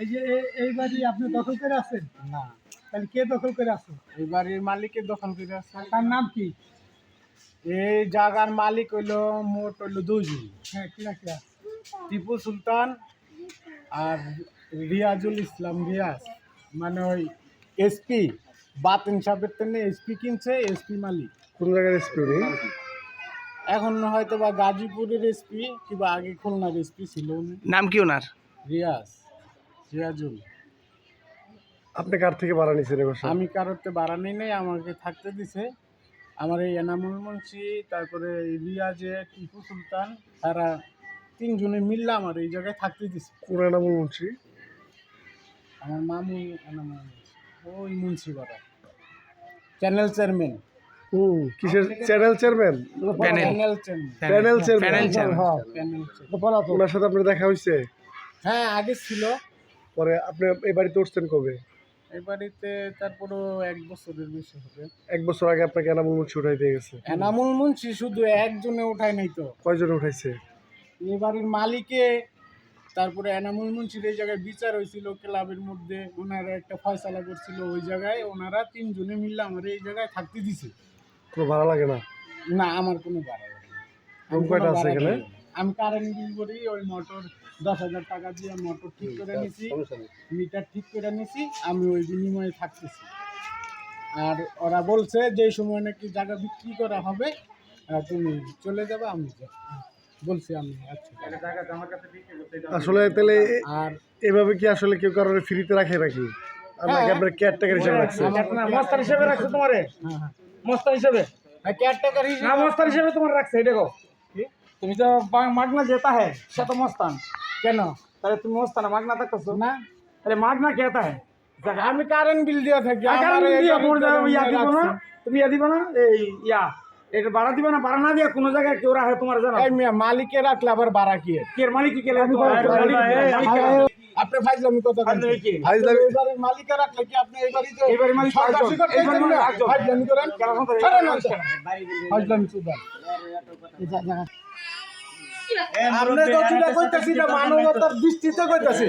এই যে এই বাড়ি আপনি দখল করে আছেন? না। তাহলে কে দখল করে আছে? এই বাড়ির মালিকের দখল করে আছে। তার নাম কি? এই জায়গার মালিক হইল মোট হইল দুজন হ্যাঁ কিরা কিরা? টিপু সুলতান আর রিয়াজুল ইসলাম রিয়াজ। মানে ওই এসপি বাতেন সাহেবের তেমনি এসপি কিনছে এসপি মালিক। কোন জায়গার এসপি এখন হয়তো বা গাজীপুরের এসপি কিংবা আগে খুলনার এসপি ছিল উনি। নাম কি ওনার? রিয়াজ। রিয়াজুল। আপনি কার থেকে ভাড়া নিছেন এবার আমি কারোরতে বাড়ানি নেই আমাকে থাকতে দিছে। আমার এই এনামুল মুন্সি তারপরে এই রিয়াজে টিপু সুলতান তারা তিনজনে মিললে আমার এই জায়গায় থাকতে দিছে। কোন এনামুল মুন্সি? আমার মামু এনামুল মুন্সি। ওই মুন্সি বাড়া চ্যানেল চেয়ারম্যান। হুম কিসের? Channel chairman? Panel panel chairman হ্যাঁ প্যানেল চেয়ারম্যান ওনার সাথে আপনার দেখা হয়েছে? হ্যাঁ আগে ছিল। পরে আপনি এই বাড়িতে উঠছেন কবে? এই বাড়িতে তারপরও এক বছরের বেশি হবে। এক বছর আগে আপনাকে এনামুল মুন্সি উঠাই দিয়ে গেছে। এনামুল মুন্সি শুধু একজনে উঠায় নাই তো। কয়জন উঠাইছে? এই বাড়ির মালিকে তারপরে এনামুল মুন্সির এই জায়গায় বিচার হয়েছিল ক্লাবের মধ্যে। ওনারা একটা ফয়সালা করছিল ওই জায়গায়। ওনারা তিনজনে মিললে আমার এই জায়গায় থাকতে দিছে। কোনো ভাড়া লাগে না? না আমার কোনো ভাড়া লাগে রুম কয়টা আছে এখানে? আমি কারেন্ট বিল করি ওই মোটর দশ হাজার টাকা দিয়ে মোটর ঠিক করে নিছি। মিটার ঠিক করে নিছি আমি ওই বিনিময়ে থাকতেছি। আর ওরা বলছে যে সময় নাকি জায়গা বিক্রি করা হবে তুমি চলে যাবে আমি বলছি আমি আচ্ছা। আসলে তাহলে আর এভাবে কি আসলে কেউ কারোর ফ্রিতে রাখে নাকি? আপনাকে হ্যাঁ। আপনার কেয়ারটেকার হিসেবে রাখছে? মস্তান হিসেবে রাখছে তোমারে? হ্যাঁ হ্যাঁ। মস্তান হিসেবে? কেয়ারটেকার না হিসেবে। মস্তান হিসেবে তোমার রাখছে এটা গো তুমি তো বা- মাগনা যেতা হ্যাঁ সে তো মস্তান। কেন? তাহলে তুমি মস্তান মাগনা থাকতেছো। না। তাহলে মাগনা কেতা হ্যাঁ আমি কারেন্ট বিল দিয়ে থাকি আমার আমার এই ইয়া বাড়িতে তোমার জায়গায় ইয়া আমি দিব না? রাখছি। তুমি ইয়া দিবা না? এই ইয়া এটা ভাড়া দিবা না? ভাড়া না দিয়ে কোনো জায়গায় কেউ রাখে তোমার জানো? এই মেয়ে মালিকে রাখলে আবার বাড়া কি? এর? কে মালিক কি? কেলে আমি আপনি ফাইজলামি কথা ফাইজলামি মালিকে রাখলে কি মালিক সন্ত্রাসী। করতে। ফাইজলামি করেন? ফাইজলামি সুদান। তো কইতাছি মানবতার দৃষ্টিতে কইতাছি।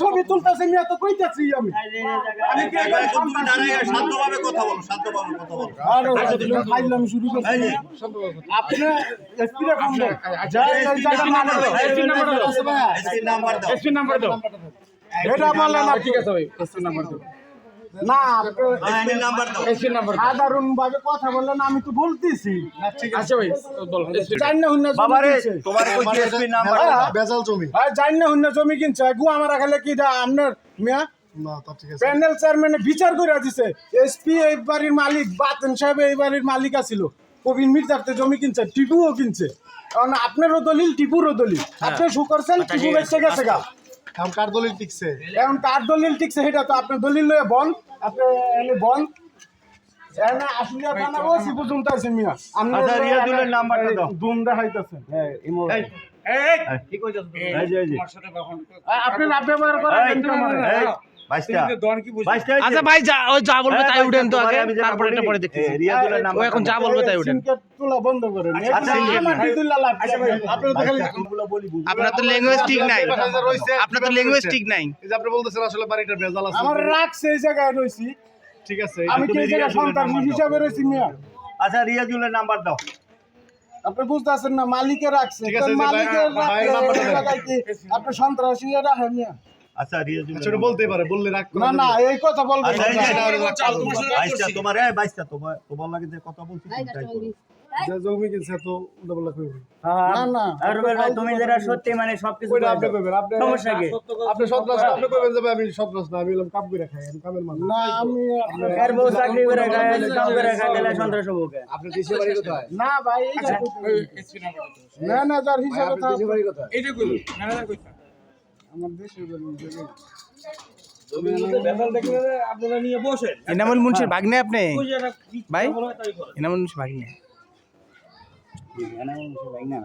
ছবি তুলতেছি আমি এত কইতাছি আমি। আমি কি একবার এখন তুমি দাঁড়ায় শান্তভাবে কথা বলো শান্তভাবে কথা বলো। আরে শুরু করছি। এই যে, আপনি ফোন দেন। যা এই জায়গা না করো। এসপি নাম্বার দাও। এসপি নাম্বার দাও। এসপি নাম্বার দাও। এটা বলেন ঠিক আছে ভাই এসপি নাম্বার দাও। না হ্যাঁ এসপি নাম্বার দাও। এসপি নাম্বার দাও। সাধারণ ভাবে কথা বললেন আমি তো বলতেছি। আচ্ছা ভাই জান না হুন্না জমি বাবারে কিনছে। তোমার কই এসপি নাম্বার হ্যাঁ, বেজাল জমি। আর জান না হুন্না জমি কিনছে। গুয়া মারা খেলে কি আপনার মিয়া? না তা ঠিক আছে। প্যানেল চেয়ারম্যানে বিচার করে দিছে এসপি এই বাড়ির মালিক বাতেন সাহেব এই বাড়ির মালিক আছিল। কবির মির্জাতে জমি কিনছে টিপুও কিনছে। কারণ আপনারও দলিল টিপুরও দলিল। আপনি শু করছেন টিপু বেঁচে গেছে গা। এখন কার দলিল টিকছে? এখন কার দলিল টিকছে সেটা তো আপনার দলিল লয়ে বল। আপনি এনে বল। আপনি ব্যবহার করেন আচ্ছা ভাই যা ওই যা বলবে তাই উঠেন তো আগে তারপরে এটা পরে দেখতেছি। রিয়াজুলের ও নাম্বার এখন যা বলবে তাই উঠেন। সিম কার্ড তোলা বন্ধ করেন আচ্ছা, আমার দিদুল্লা লাভ আপনার তো খালি নামগুলো বলি বুঝি। আপনার তো ল্যাঙ্গুয়েজ ঠিক নাই। আপনার তো ল্যাঙ্গুয়েজ ঠিক নাই। আপনি বলতেছেন আসলে বাড়িটা বেজাল আছে। আমার রাখছে এই জায়গায় রয়েছি। ঠিক আছে আমি কি এই জায়গায় সন্তান হিসাবে রয়েছি মিয়া? আচ্ছা রিয়াজুলের নাম্বার দাও। আপনি বুঝতেছেন না মালিকে রাখছে মালিকের আপনি সন্ত্রাসী? রাখেন মিয়া। আচ্ছা সেটা বলতেই পারে বললে রাখ না না এই কথা বলবেন আচ্ছা, না। তোমার এই বাইশটা তোমার তোমার লাগে যে কথা বলছি জমি কিনছে তো উল্টা পাল্টা কইবে না না। আর ভাই তুমি যেটা সত্যি মানে সবকিছু আপনি কইবেন আপনি সমস্যা কি? আপনি সন্ত্রাস আপনি কইবেন যে আমি সন্ত্রাস না আমি কাম করে খাই আমি কামের মানুষ। না আমি এর বউ চাকরি করে খায় কাম করে খায় তাহলে সন্ত্রাস হব কে? আপনি দেশে বাড়ি কোথায়? না ভাই এই আচ্ছা, ম্যানেজার হিসাবে কোথায়? এইটা কইলো ম্যানেজার কইতা আমার দেশের এনামুল মুন্সির ভাগ্নে আপনি? ওই যে একটা কি ভাই? মুন্সির। এনামুল মুন্সির ভাগ্নে ভাই এখানে